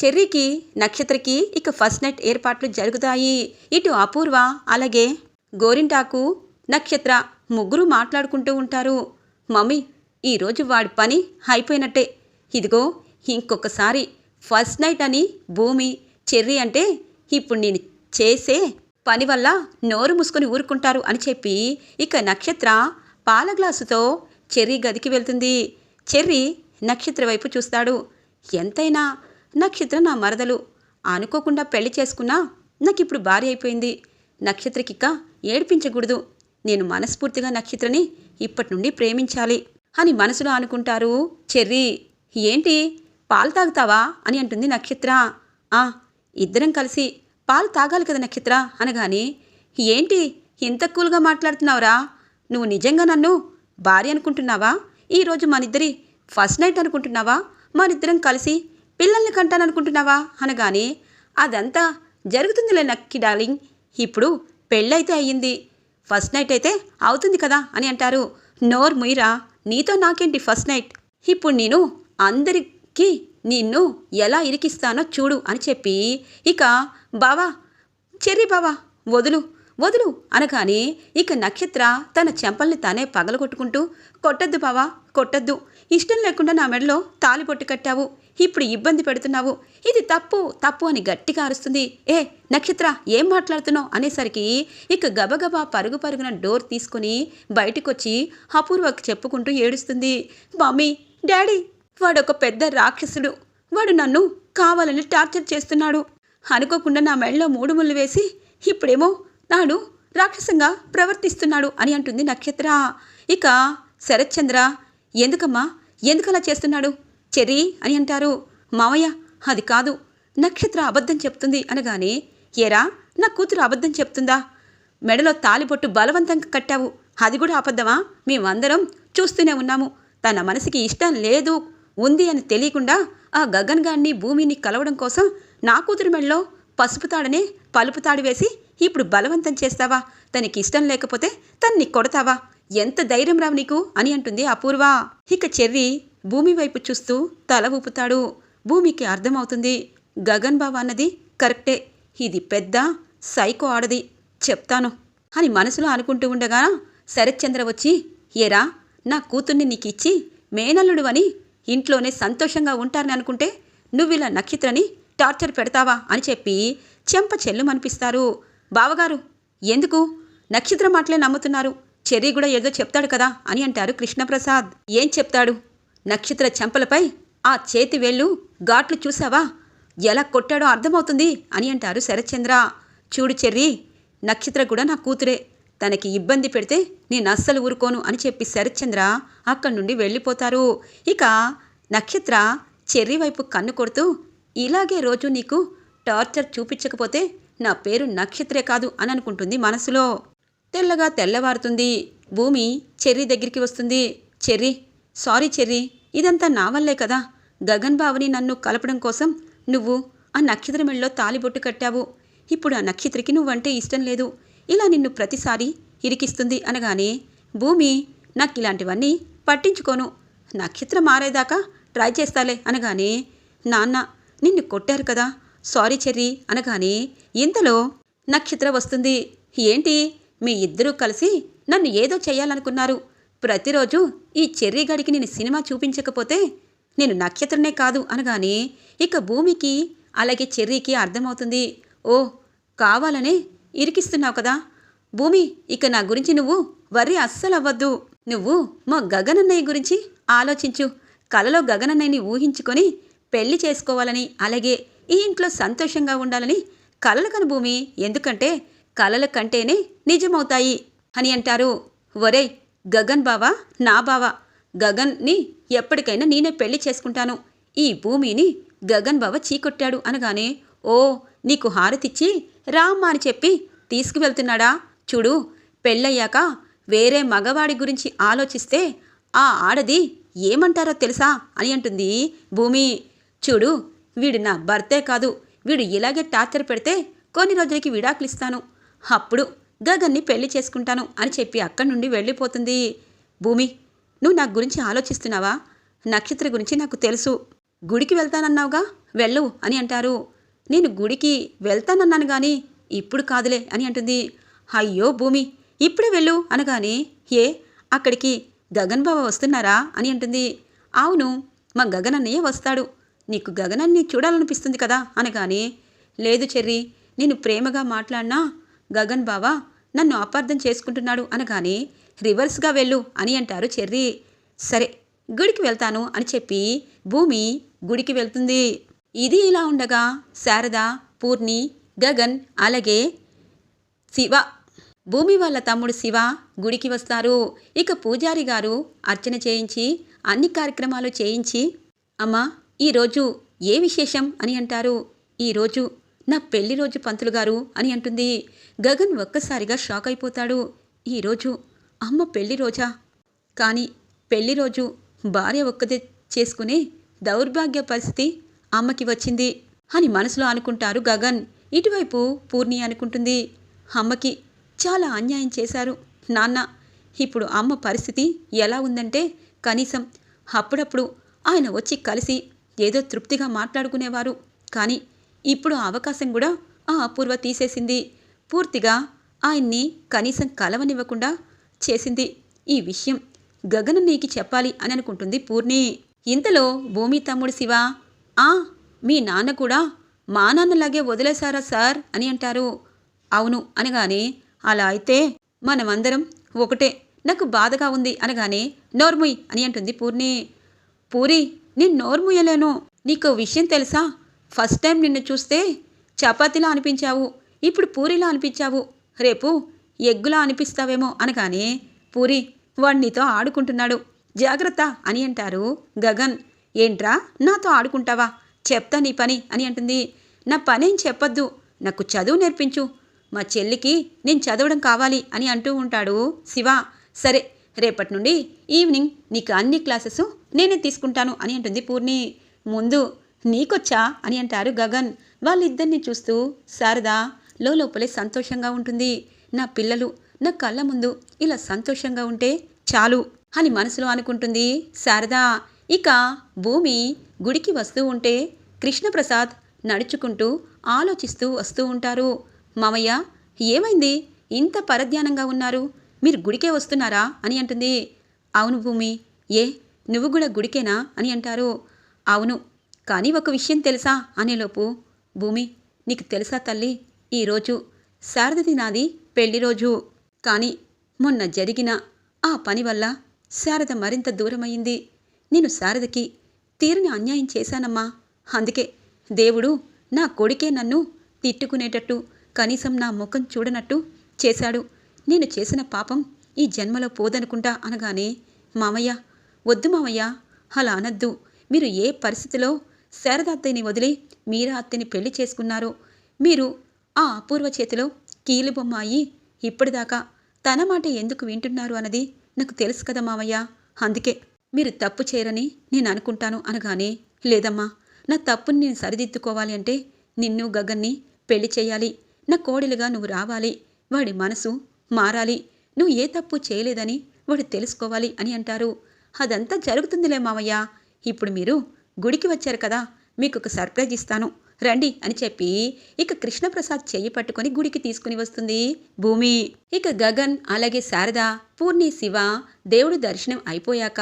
చెర్రీకి నక్షత్రకి ఇక first night ఏర్పాట్లు జరుగుతాయి. ఇటు అపూర్వ అలాగే గోరింటాకు నక్షత్ర ముగ్గురు మాట్లాడుకుంటూ ఉంటారు. మమ్మీ ఈరోజు వాడి పని అయిపోయినట్టే. ఇదిగో ఇంకొకసారి ఫస్ట్ నైట్ అని భూమి చెర్రీ అంటే ఇప్పుడు నేను చేసే పని వల్ల నోరు మూసుకొని ఊరుకుంటారు అని చెప్పి ఇక నక్షత్ర పాల గ్లాసుతో చెర్రీ గదికి వెళ్తుంది. చెర్రీ నక్షత్ర వైపు చూస్తాడు. ఎంతైనా నక్షత్ర నా మరదలు అనుకోకుండా పెళ్ళి చేసుకున్నా నాకు ఇప్పుడు భార్య అయిపోయింది. నక్షత్రకిక్క ఏడిపించకూడదు. నేను మనస్ఫూర్తిగా నక్షత్రని ఇప్పటి నుండి ప్రేమించాలి అని మనసులో అనుకుంటారు. చెర్రీ ఏంటి? పాలు తాగుతావా? అని అంటుంది నక్షత్ర. ఆ ఇద్దరం కలిసి పాలు తాగాలి కదా నక్షత్ర అనగానే ఏంటి? ఇంత కూల్గా మాట్లాడుతున్నావురా? నువ్వు నిజంగా నన్ను భార్య అనుకుంటున్నావా? ఈరోజు మనిద్దరి ఫస్ట్ నైట్ అనుకుంటున్నావా? మనిద్దరం కలిసి పిల్లల్ని కంటాననుకుంటున్నావా? అనగానే అదంతా జరుగుతుందిలే నక్కి డార్లింగ్. ఇప్పుడు పెళ్ళైతే అయ్యింది. ఫస్ట్ నైట్ అయితే అవుతుంది కదా? అని అంటారు. నోర్ ముయిరా నీతో నాకేంటి ఫస్ట్ నైట్? ఇప్పుడు నేను అందరికీ నిన్ను ఎలా ఇరికిస్తానో చూడు అని చెప్పి ఇక బావా చెర్రి బావా వదులు వదులు అనగానే ఇక నక్షత్ర తన చెంపల్ని తానే పగలగొట్టుకుంటూ కొట్టద్దు బావా కొట్టద్దు. ఇష్టం లేకుండా నా మెడలో తాలిబొట్టు కట్టావు. ఇప్పుడు ఇబ్బంది పెడుతున్నావు. ఇది తప్పు తప్పు అని గట్టిగా అరుస్తుంది. ఏ నక్షత్ర ఏం మాట్లాడుతున్నావు? అనేసరికి ఇక గబగబా పరుగు పరుగున డోర్ తీసుకుని బయటకొచ్చి అపూర్వకు చెప్పుకుంటూ ఏడుస్తుంది. మమ్మీ డాడీ వాడొక పెద్ద రాక్షసుడు. వాడు నన్ను కావాలని టార్చర్ చేస్తున్నాడు. అనుకోకుండా నా మెడలో మూడు ముళ్ళు వేసి ఇప్పుడేమో నాడు రాక్షసంగా ప్రవర్తిస్తున్నాడు అని అంటుంది నక్షత్ర. ఇక శరత్చంద్ర ఎందుకమ్మా? ఎందుకలా చేస్తున్నాడు? చెర్రీ అని అంటారు. మావయ్య అది కాదు. నక్షత్ర అబద్ధం చెప్తుంది అనగానే ఏరా నా కూతురు అబద్ధం చెప్తుందా? మెడలో తాలిబొట్టు బలవంతంగా కట్టావు. అది కూడా అబద్ధమా? మేమందరం చూస్తూనే ఉన్నాము. తన మనసుకి ఇష్టం లేదు ఉంది అని తెలియకుండా ఆ గగన్ గాన్ని భూమిని కలవడం కోసం నా కూతురు మెడలో పసుపు తాడనే పలుపు తాడు వేసి ఇప్పుడు బలవంతం చేస్తావా? తనకి ఇష్టం లేకపోతే తన్ని కొడతావా? ఎంత ధైర్యం రావు నీకు? అని అంటుంది అపూర్వ. ఇక చెర్రి భూమి వైపు చూస్తూ తల ఊపుతాడు. భూమికి అర్థమవుతుంది గగన్ బావ అన్నది కరెక్టే. ఇది పెద్ద సైకో ఆడది చెప్తాను అని మనసులో అనుకుంటూ ఉండగా శరత్చంద్ర వచ్చి ఏరా నా కూతుర్ని నీకిచ్చి మేనల్లుడు అని ఇంట్లోనే సంతోషంగా ఉంటారని అనుకుంటే నువ్విలా నక్షత్రని టార్చర్ పెడతావా? అని చెప్పి చెంప చెల్లుమనిపిస్తారు. బావగారు ఎందుకు? నక్షత్ర మాటలే నమ్ముతున్నారు. చెర్రీ కూడా ఏదో చెప్తాడు కదా అని అంటారు కృష్ణప్రసాద్. ఏం చెప్తాడు? నక్షత్ర చెంపలపై ఆ చేతి వేళ్ళు ఘాట్లు చూసావా ఎలా కొట్టాడో అర్థమవుతుంది అని అంటారు శరత్చంద్ర. చూడు చెర్రీ నక్షత్ర కూడా నా కూతురే. తనకి ఇబ్బంది పెడితే నేను అస్సలు ఊరుకోను అని చెప్పి శరత్చంద్ర అక్కడి నుండి వెళ్ళిపోతారు. ఇక నక్షత్ర చెర్రీ వైపు కన్ను కొడుతూ ఇలాగే రోజు నీకు టార్చర్ చూపించకపోతే నా పేరు నక్షత్రే కాదు అని అనుకుంటుంది మనసులో. తెల్లగా తెల్లవారుతుంది. భూమి చెర్రీ దగ్గరికి వస్తుంది. చెర్రీ సారీ చెర్రీ ఇదంతా నా వల్లే కదా. గగన్ బావని నన్ను కలపడం కోసం నువ్వు ఆ నక్షత్ర మెళ్ళలో తాలిబొట్టు కట్టావు. ఇప్పుడు ఆ నక్షత్రకి నువ్వంటే ఇష్టం లేదు. ఇలా నిన్ను ప్రతిసారి ఇరికిస్తుంది అనగానే భూమి నాకు ఇలాంటివన్నీ పట్టించుకోను. నక్షత్రం మారేదాకా ట్రై చేస్తాలే అనగానే నాన్న నిన్ను కొట్టారు కదా. సారీ చెర్రీ అనగానే ఇంతలో నక్షత్ర వస్తుంది. ఏంటి? మీ ఇద్దరూ కలిసి నన్ను ఏదో చేయాలనుకున్నారు. ప్రతిరోజు ఈ చెర్రీ గడికి నేను సినిమా చూపించకపోతే నేను నక్షత్రనే కాదు అనగానే ఇక భూమికి అలాగే చెర్రీకి అర్థమవుతుంది. ఓ కావాలనే ఇరికిస్తున్నావు కదా. భూమి ఇక నా గురించి నువ్వు వర్రి అస్సలు అవ్వద్దు నువ్వు మా గగనన్నయ్య గురించి ఆలోచించు. కలలో గగనన్నయ్యని ఊహించుకొని పెళ్ళి చేసుకోవాలని అలాగే ఈ ఇంట్లో సంతోషంగా ఉండాలని కలలు కను భూమి ఎందుకంటే కలల కంటేనే నిజమవుతాయి అని అంటారు. ఒరే గగన్ బావా? నా బావా? గగన్ని ఎప్పటికైనా నేనే పెళ్ళి చేసుకుంటాను. ఈ భూమిని గగన్ బావ చీకొట్టాడు అనగానే ఓ నీకు హారతిచ్చి రామ్మా అని చెప్పి తీసుకువెళ్తున్నాడా? చూడు పెళ్ళయ్యాక వేరే మగవాడి గురించి ఆలోచిస్తే ఆ ఆడది ఏమంటారో తెలుసా అని అంటుంది భూమి. చూడు వీడు నా భర్తే కాదు. వీడు ఇలాగే టార్చర్ పెడితే కొన్ని రోజులకి విడాకులు ఇస్తాను అప్పుడు గగన్ని పెళ్ళి చేసుకుంటాను అని చెప్పి అక్కడి నుండి వెళ్ళిపోతుంది. భూమి నువ్వు నా గురించి ఆలోచిస్తున్నావా? నక్షత్ర గురించి నాకు తెలుసు. గుడికి వెళ్తానన్నావుగా? వెళ్ళు అని అంటారు. నేను గుడికి వెళ్తానన్నాను కానీ ఇప్పుడు కాదులే అని అంటుంది. అయ్యో భూమి ఇప్పుడే వెళ్ళు అనగానే ఏ అక్కడికి గగన్ బావ వస్తున్నారా అని అంటుంది. అవును మా గగన్ అన్నయ్య వస్తాడు. నీకు గగనాన్ని చూడాలనిపిస్తుంది కదా అనగానే లేదు చెర్రి నేను ప్రేమగా మాట్లాడినా గగన్ బావా నన్ను అపార్థం చేసుకుంటున్నాడు అనగానే రివర్స్గా వెళ్ళు అని అంటారు చెర్రీ. సరే గుడికి వెళ్తాను అని చెప్పి భూమి గుడికి వెళ్తుంది. ఇది ఇలా ఉండగా శారద పూర్ణి గగన్ అలాగే శివ భూమి వాళ్ళ తమ్ముడు శివ గుడికి వస్తారు. ఇక పూజారి గారు అర్చన చేయించి అన్ని కార్యక్రమాలు చేయించి అమ్మా ఈరోజు ఏ విశేషం అని అంటారు. ఈరోజు నా పెళ్ళి రోజు పంతులు గారు అని అంటుంది. గగన్ ఒక్కసారిగా షాక్ అయిపోతాడు. ఈరోజు అమ్మ పెళ్ళి రోజా? కానీ పెళ్ళి రోజు భార్య ఒక్కదే చేసుకునే దౌర్భాగ్య పరిస్థితి అమ్మకి వచ్చింది అని మనసులో అనుకుంటారు గగన్. ఇటువైపు పూర్ణి అనుకుంటుంది. అమ్మకి చాలా అన్యాయం చేశారు. నాన్న ఇప్పుడు అమ్మ పరిస్థితి ఎలా ఉందంటే కనీసం అప్పుడప్పుడు ఆయన వచ్చి కలిసి ఏదో తృప్తిగా మాట్లాడుకునేవారు. కానీ ఇప్పుడు ఆ అవకాశం కూడా ఆ అపూర్వ తీసేసింది. పూర్తిగా ఆయన్ని కనీసం కలవనివ్వకుండా చేసింది ఈ విషయం. గగన నీకి చెప్పాలి అని అనుకుంటుంది పూర్ణి. ఇంతలో భూమి తమ్ముడు శివ ఆ మీ నాన్న కూడా మా నాన్నలాగే వదిలేశారా సార్? అని అంటారు. అవును అనగానే అలా అయితే మనమందరం ఒకటే. నాకు బాధగా ఉంది అనగానే నోర్ముయ్ అని అంటుంది పూర్ణి. పూరి నేను నోర్ముయ్యలేను. నీకు విషయం తెలుసా? ఫస్ట్ టైం నిన్ను చూస్తే చపాతీలా అనిపించావు ఇప్పుడు పూరిలా అనిపించావు. రేపు ఎగ్గులా అనిపిస్తావేమో అనగానే పూరి వాణ్ణితో నీతో ఆడుకుంటున్నాడు. జాగ్రత్త అని అంటారు గగన్. ఏంట్రా నాతో ఆడుకుంటావా? చెప్తా నీ పని అని అంటుంది. నా పనేం చెప్పొద్దు నాకు చదువు నేర్పించు. మా చెల్లికి నేను చదవడం కావాలి అని అంటూ ఉంటాడు శివ. సరే రేపటి నుండి ఈవినింగ్ నీకు అన్ని క్లాసెస్ నేనే తీసుకుంటాను అని అంటుంది పూర్ణి. ముందు నీకొచ్చా అని అంటారు గగన్. వాళ్ళిద్దరిని చూస్తూ శారదా లోపలే సంతోషంగా ఉంటుంది. నా పిల్లలు నా కళ్ళ ముందు ఇలా సంతోషంగా ఉంటే చాలు అని మనసులో అనుకుంటుంది శారదా. ఇక భూమి గుడికి వస్తూ ఉంటే కృష్ణప్రసాద్ నడుచుకుంటూ ఆలోచిస్తూ వస్తూ ఉంటారు. మామయ్య ఏమైంది? ఇంత పరధ్యానంగా ఉన్నారు. మీరు గుడికే వస్తున్నారా? అని అంటుంది. అవును భూమి. ఏ నువ్వు కూడా గుడికేనా? అని అంటారు. అవును కానీ ఒక విషయం తెలుసా? అనేలోపు భూమి నీకు తెలుసా తల్లి? ఈరోజు శారదది నాది పెళ్ళి రోజు. కానీ మొన్న జరిగిన ఆ పని వల్ల శారద మరింత దూరమయ్యింది. నేను శారదకి తీరని అన్యాయం చేశానమ్మా. అందుకే దేవుడు నా కొడుకే నన్ను తిట్టుకునేటట్టు కనీసం నా ముఖం చూడనట్టు చేశాడు. నేను చేసిన పాపం ఈ జన్మలో పోదనుకుంటా అనగానే మామయ్య వద్దు మామయ్య అలా అనద్దు. మీరు ఏ పరిస్థితిలో శారద అత్తయ్యని వదిలి మీరా అత్తని పెళ్ళి చేసుకున్నారు. మీరు ఆ అపూర్వ చేతిలో కీలుబొమ్మ అయ్యి ఇప్పటిదాకా తన మాట ఎందుకు వింటున్నారు అన్నది నాకు తెలుసు కదా మామయ్య అందుకే మీరు తప్పు చేయరని నేను అనుకుంటాను అనగానే లేదమ్మా నా తప్పుని నేను సరిదిద్దుకోవాలి అంటే నిన్ను గగన్ని పెళ్ళి చేయాలి. నా కోడలుగా నువ్వు రావాలి. వాడి మనసు మారాలి. నువ్వు ఏ తప్పు చేయలేదని వాడు తెలుసుకోవాలి అని అంటారు. అదంతా జరుగుతుందిలే మామయ్య ఇప్పుడు మీరు గుడికి వచ్చారు కదా మీకు ఒక సర్ప్రైజ్ ఇస్తాను. రండి అని చెప్పి ఇక కృష్ణప్రసాద్ చెయ్యి పట్టుకొని గుడికి తీసుకుని వస్తుంది భూమి. ఇక గగన్ అలాగే శారద పూర్ణి శివ దేవుడు దర్శనం అయిపోయాక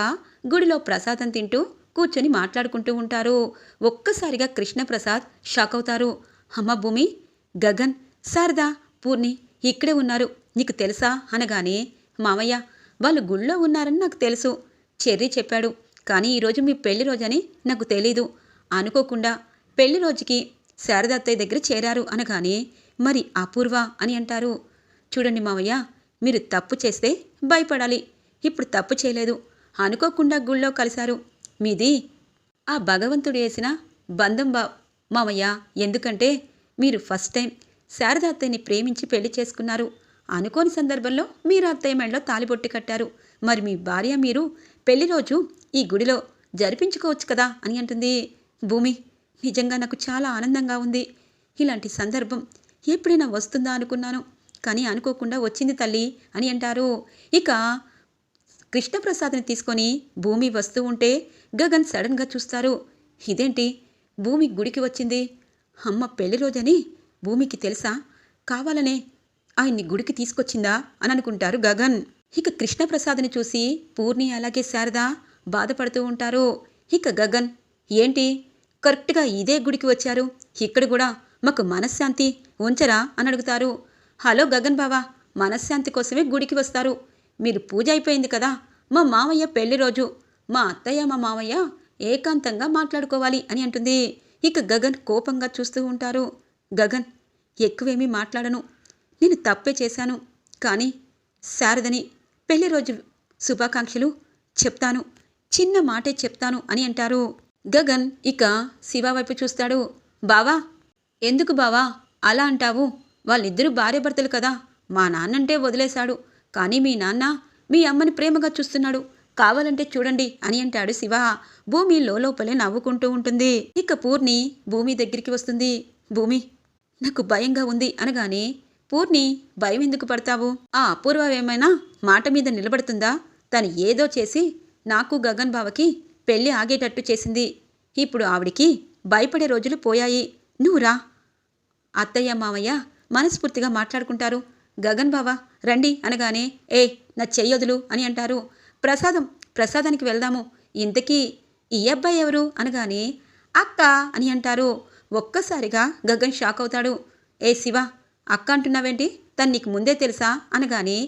గుడిలో ప్రసాదం తింటూ కూర్చొని మాట్లాడుకుంటూ ఉంటారు. ఒక్కసారిగా కృష్ణప్రసాద్ షాక్ అవుతారు. అమ్మ భూమి గగన్ శారద పూర్ణి ఇక్కడే ఉన్నారు. నీకు తెలుసా? అనగానే మామయ్య వాళ్ళు గుళ్ళో ఉన్నారని నాకు తెలుసు చెర్రీ చెప్పాడు. కానీ ఈరోజు మీ పెళ్ళి రోజని నాకు తెలీదు. అనుకోకుండా పెళ్ళి రోజుకి శారదత్తయ్య దగ్గర చేరారు అనగానే మరి అపూర్వ అని అంటారు. చూడండి మావయ్య మీరు తప్పు చేస్తే భయపడాలి. ఇప్పుడు తప్పు చేయలేదు. అనుకోకుండా గుళ్ళో కలిశారు. మీది ఆ భగవంతుడు వేసిన బంధం బా మామయ్య ఎందుకంటే మీరు ఫస్ట్ టైం శారద అత్తయ్యని ప్రేమించి పెళ్ళి చేసుకున్నారు. అనుకోని సందర్భంలో మీరు అత్తయ్య మెడలో తాలిబొట్టి కట్టారు. మరి మీ భార్య మీరు పెళ్ళి రోజు ఈ గుడిలో జరిపించుకోవచ్చు కదా అని అంటుంది భూమి. నిజంగా నాకు చాలా ఆనందంగా ఉంది. ఇలాంటి సందర్భం ఎప్పుడైనా వస్తుందా అనుకున్నాను. కానీ అనుకోకుండా వచ్చింది తల్లి అని అంటారు. ఇక కృష్ణప్రసాద్ని తీసుకొని భూమి వస్తూ ఉంటే గగన్ సడన్గా చూస్తారు. ఇదేంటి? భూమి గుడికి వచ్చింది. అమ్మ పెళ్ళి రోజని భూమికి తెలుసా? కావాలనే ఆయన్ని గుడికి తీసుకొచ్చిందా అని అనుకుంటారు గగన్. ఇక కృష్ణప్రసాద్ని చూసి పూర్ణి అలాగే శారద బాధపడుతూ ఉంటారు. ఇక గగన్ ఏంటి? కరెక్ట్గా ఇదే గుడికి వచ్చారు? ఇక్కడ కూడా మాకు మనశ్శాంతి ఉంచరా? అని అడుగుతారు. హలో గగన్ బావా మనశ్శాంతి కోసమే గుడికి వస్తారు. మీరు పూజ అయిపోయింది కదా మా మామయ్య పెళ్ళి రోజు మా అత్తయ్య మా మామయ్య ఏకాంతంగా మాట్లాడుకోవాలి అని అంటుంది. ఇక గగన్ కోపంగా చూస్తూ ఉంటారు. గగన్ ఎక్కువేమీ మాట్లాడను. నేను తప్పే చేశాను. కానీ శారదని పెళ్ళి రోజు శుభాకాంక్షలు చెప్తాను. చిన్న మాటే చెప్తాను అని అంటారు. గగన్ ఇక శివ వైపు చూస్తాడు. బావా ఎందుకు బావా? అలా అంటావు. వాళ్ళిద్దరూ భార్యభర్తలు కదా. మా నాన్నంటే వదిలేశాడు. కానీ మీ నాన్న మీ అమ్మని ప్రేమగా చూస్తున్నాడు. కావాలంటే చూడండి అని అంటాడు శివ. భూమి లోపలే నవ్వుకుంటూ ఉంటుంది. ఇక పూర్ణి భూమి దగ్గరికి వస్తుంది. భూమి నాకు భయంగా ఉంది అనగానే పూర్ణి భయం ఎందుకు పడతావు? ఆ అపూర్వ ఏమైనా మాట మీద నిలబడుతుందా? తను ఏదో చేసి నాకు గగన్ బావకి పెళ్ళి ఆగేటట్టు చేసింది. ఇప్పుడు ఆవిడికి భయపడే రోజులు పోయాయి. నువ్వురా అత్తయ్య మామయ్య మనస్ఫూర్తిగా మాట్లాడుకుంటారు. గగన్ బావ రండి అనగానే ఏ నా చెయ్యొదులు అని అంటారు. ప్రసాదం ప్రసాదానికి వెళ్దాము. ఇంతకీ ఈ అబ్బాయి ఎవరు? అనగానే అక్క అని అంటారు. ఒక్కసారిగా గగన్ షాక్ అవుతాడు. ఏ శివ అక్క అంటున్నావేంటి తను నీకు ముందే తెలుసా? అనగానే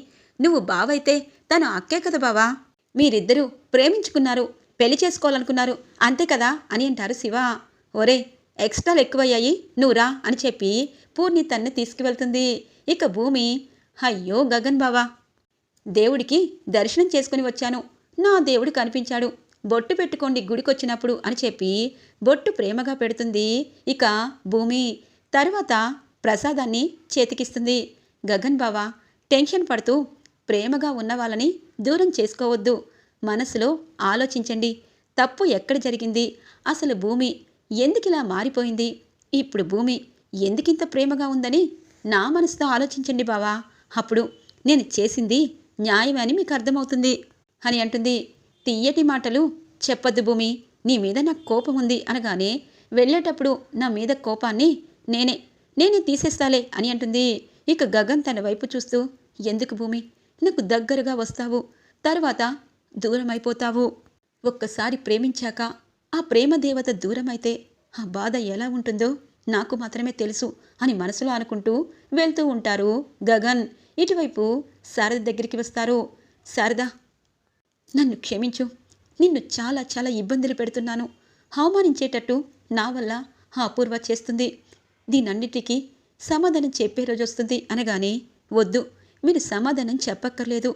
నువ్వు బావైతే తను అక్కే కదా బావా? మీరిద్దరూ ప్రేమించుకున్నారు పెళ్ళి చేసుకోవాలనుకున్నారు అంతే కదా? అని అంటారు శివ. ఒరే ఎక్స్ట్రాలు ఎక్కువయ్యాయి నువ్వురా అని చెప్పి పూర్ణి తన్ని తీసుకువెళ్తుంది. ఇక భూమి అయ్యో గగన్ బావా దేవుడికి దర్శనం చేసుకుని వచ్చాను. నా దేవుడు కనిపించాడు. బొట్టు పెట్టుకోండి గుడికొచ్చినప్పుడు అని చెప్పి బొట్టు ప్రేమగా పెడుతుంది. ఇక భూమి తర్వాత ప్రసాదాన్ని చేతికిస్తుంది. గగన్ బావ టెన్షన్ పడుతూ ప్రేమగా ఉన్న వాళ్ళని దూరం చేసుకోవద్దు. మనసులో ఆలోచించండి. తప్పు ఎక్కడ జరిగింది? అసలు భూమి ఎందుకిలా మారిపోయింది? ఇప్పుడు భూమి ఎందుకింత ప్రేమగా ఉందని నా మనసుతో ఆలోచించండి బావా. అప్పుడు నేను చేసింది న్యాయమే అని మీకు అర్థమవుతుంది అని అంటుంది. తీయటి మాటలు చెప్పద్దు భూమి. నీ మీద నాకు కోపం ఉంది అనగానే వెళ్ళేటప్పుడు నా మీద కోపాన్ని నేనే నేనే తీసేస్తాలే అని అంటుంది. ఇక గగన్ తన వైపు చూస్తూ ఎందుకు భూమి? నాకు దగ్గరగా వస్తావు. తర్వాత దూరం అయిపోతావు ఒక్కసారి ప్రేమించాక ఆ ప్రేమ దేవత దూరమైతే ఆ బాధ ఎలా ఉంటుందో నాకు మాత్రమే తెలుసు అని మనసులో అనుకుంటూ వెళ్తూ ఉంటారు గగన్. ఇటువైపు శారద దగ్గరికి వస్తారు. శారద నన్ను క్షమించు. నిన్ను చాలా చాలా ఇబ్బందులు పెడుతున్నాను. అవమానించేటట్టు నా వల్ల ఆ అపూర్వ చేస్తుంది. దీనన్నిటికీ సమాధానం చెప్పే రోజు వస్తుంది అనగానే వద్దు మీరు సమాధానం చెప్పక్కర్లేదు.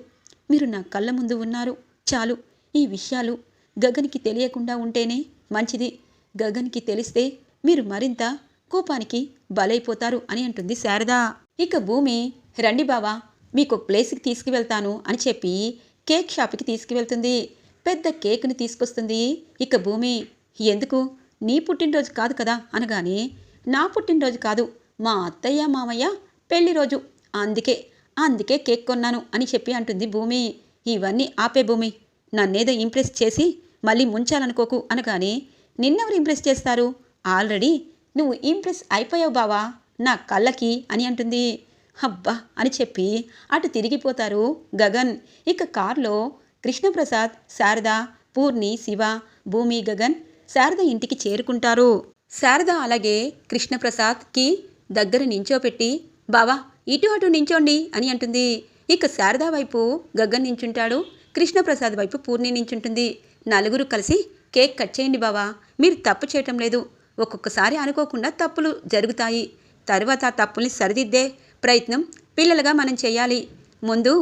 మీరు నా కళ్ళ ముందు ఉన్నారు. చాలు. ఈ విషయాలు గగన్కి తెలియకుండా ఉంటేనే మంచిది. గగన్కి తెలిస్తే మీరు మరింత కోపానికి బలైపోతారు అని అంటుంది శారద. ఇక భూమి రండి బావా మీకు ప్లేస్కి తీసుకువెళ్తాను అని చెప్పి కేక్ షాప్కి తీసుకువెళ్తుంది. పెద్ద కేక్ని తీసుకొస్తుంది ఇక భూమి. ఎందుకు? నీ పుట్టినరోజు కాదు కదా అనగానే నా పుట్టినరోజు కాదు మా అత్తయ్య మామయ్య పెళ్ళి రోజు. అందుకే అందుకే కేక్ కొన్నాను అని చెప్పి అంటుంది భూమి. ఇవన్నీ ఆపే భూమి. నన్నేదో ఇంప్రెస్ చేసి మళ్ళీ ముంచాలనుకోకు అనగానే నిన్నెవరు ఇంప్రెస్ చేస్తారు? ఆల్రెడీ నువ్వు ఇంప్రెస్ అయిపోయావు బావా నా కళ్ళకి అని అంటుంది. అబ్బా అని చెప్పి అటు తిరిగిపోతారు గగన్. ఇక కారులో కృష్ణప్రసాద్ శారద పూర్ణి శివ భూమి గగన్ శారద ఇంటికి చేరుకుంటారు. శారద అలాగే కృష్ణప్రసాద్కి దగ్గర నించోపెట్టి బావా ఇటు అటు నించోండి అని అంటుంది. ఇక శారద వైపు గగ్గన్ నించుంటాడు కృష్ణప్రసాద్ వైపు పూర్ణి నించుంటుంది. నలుగురు కలిసి కేక్ కట్ చేయండి బావా మీరు తప్పు చేయటం లేదు. ఒక్కొక్కసారి అనుకోకుండా తప్పులు జరుగుతాయి. తరువాత ఆ తప్పుల్ని సరిదిద్దే ప్రయత్నం పిల్లలుగా మనం చేయాలి. ముందు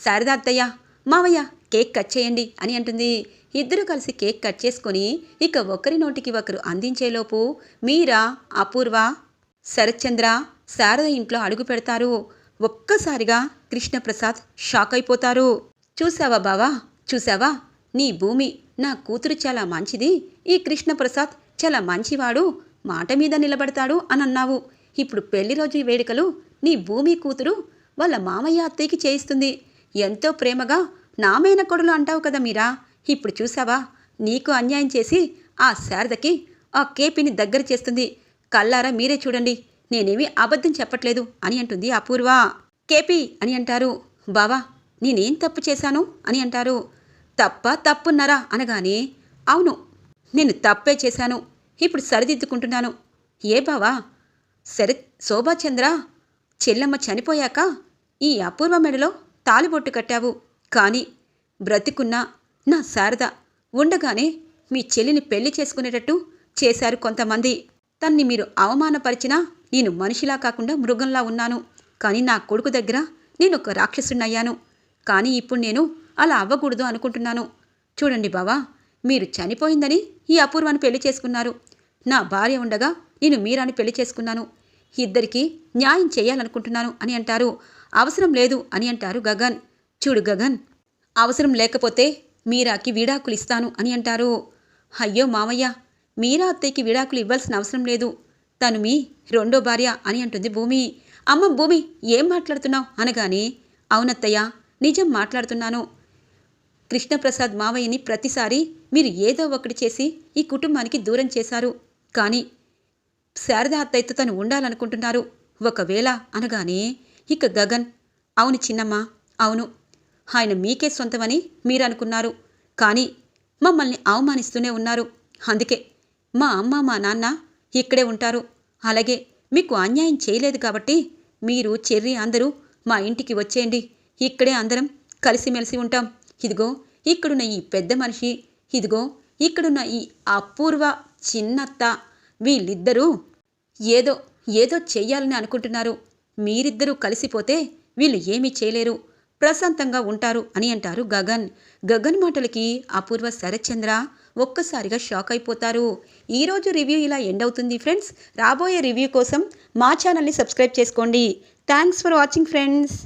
శారదా అత్తయ్య మావయ్య కేక్ కట్ చేయండి అని అంటుంది. ఇద్దరు కలిసి కేక్ కట్ చేసుకొని ఇక ఒకరి నోటికి ఒకరు అందించేలోపు మీరా అపూర్వ శరత్చంద్ర శారద ఇంట్లో అడుగు పెడతారు. ఒక్కసారిగా కృష్ణప్రసాద్ షాక్ అయిపోతారు. చూసావా బావా? చూసావా నీ భూమి నా కూతురు చాలా మంచిది. ఈ కృష్ణప్రసాద్ చాలా మంచివాడు. మాట మీద నిలబడతాడు అని అన్నావు ఇప్పుడు పెళ్ళి రోజు వేడుకలు నీ భూమి కూతురు వాళ్ళ మామయ్య అత్తయ్యకి చేయిస్తుంది. ఎంతో ప్రేమగా నామైన కొడులు అంటావు కదా మీరా? ఇప్పుడు చూసావా? నీకు అన్యాయం చేసి ఆ శారదకి ఆ కేపీని దగ్గర చేస్తుంది. కల్లారా మీరే చూడండి. నేనేమీ అబద్ధం చెప్పట్లేదు అని అంటుంది అపూర్వ. కేపీ అని అంటారు. బావా నేనేం తప్పు చేశాను అని అంటారు. తప్ప తప్పున్నారా అనగానే అవును నేను తప్పే చేశాను. ఇప్పుడు సరిదిద్దుకుంటున్నాను. ఏ బావా? సరే శోభాచంద్ర చెల్లమ్మ చనిపోయాక ఈ అపూర్వ మెడలో తాలిబొట్టు కట్టావు. కానీ బ్రతికున్న నా శారద ఉండగానే మీ చెల్లిని పెళ్ళి చేసుకునేటట్టు చేశారు కొంతమంది. తన్ని మీరు అవమానపరిచినా నేను మనిషిలా కాకుండా మృగంలా ఉన్నాను. కానీ నా కొడుకు దగ్గర నేను ఒక రాక్షసుణ్ణయ్యాను. కానీ ఇప్పుడు నేను అలా అవ్వకూడదు అనుకుంటున్నాను. చూడండి బావా మీరు చనిపోయిందని ఈ అపూర్వాన్ని పెళ్ళి చేసుకున్నారు. నా భార్య ఉండగా నేను మీరాని పెళ్ళి చేసుకున్నాను. ఇద్దరికీ న్యాయం చేయాలనుకుంటున్నాను అని అంటారు. అవసరం లేదు అని అంటారు గగన్. చూడు గగన్ అవసరం లేకపోతే మీరాకి విడాకులు ఇస్తాను అని అంటారు. అయ్యో మామయ్య మీరా అత్తయ్యకి విడాకులు ఇవ్వాల్సిన అవసరం లేదు. తను మీ రెండో భార్య అని అంటుంది భూమి. అమ్మ భూమి ఏం మాట్లాడుతున్నావు? అనగానే అవునత్తయ్య నిజం మాట్లాడుతున్నాను. కృష్ణప్రసాద్ మావయ్యని ప్రతిసారి మీరు ఏదో ఒకటి చేసి ఈ కుటుంబానికి దూరం చేశారు. కానీ శారద అత్తయ్యతో తను ఉండాలనుకుంటున్నారు. ఒకవేళ అనగానే ఇక గగన్ అవును చిన్నమ్మ అవును ఆయన మీకే సొంతమని మీరు అనుకున్నారు కానీ మమ్మల్ని అవమానిస్తూనే ఉన్నారు. అందుకే మా అమ్మ మా నాన్న ఇక్కడే ఉంటారు. అలాగే మీకు అన్యాయం చేయలేదు కాబట్టి మీరు చెర్రి అందరూ మా ఇంటికి వచ్చేయండి. ఇక్కడే అందరం కలిసిమెలిసి ఉంటాం. ఇదిగో ఇక్కడున్న ఈ పెద్ద మనిషి ఇదిగో ఇక్కడున్న ఈ అపూర్వ చిన్నత్త వీళ్ళిద్దరూ ఏదో ఏదో చెయ్యాలని అనుకుంటున్నారు. మీరిద్దరూ కలిసిపోతే వీళ్ళు ఏమీ చేయలేరు. ప్రశాంతంగా ఉంటారు అని అంటారు గగన్. గగన్ మాటలకి అపూర్వ శరత్చంద్ర ఒక్కసారిగా షాక్ అయిపోతారు. ఈరోజు రివ్యూ ఇలా ఎండ్ అవుతుంది ఫ్రెండ్స్. రాబోయే రివ్యూ కోసం మా ఛానల్ని సబ్స్క్రైబ్ చేసుకోండి. Thanks for watching friends.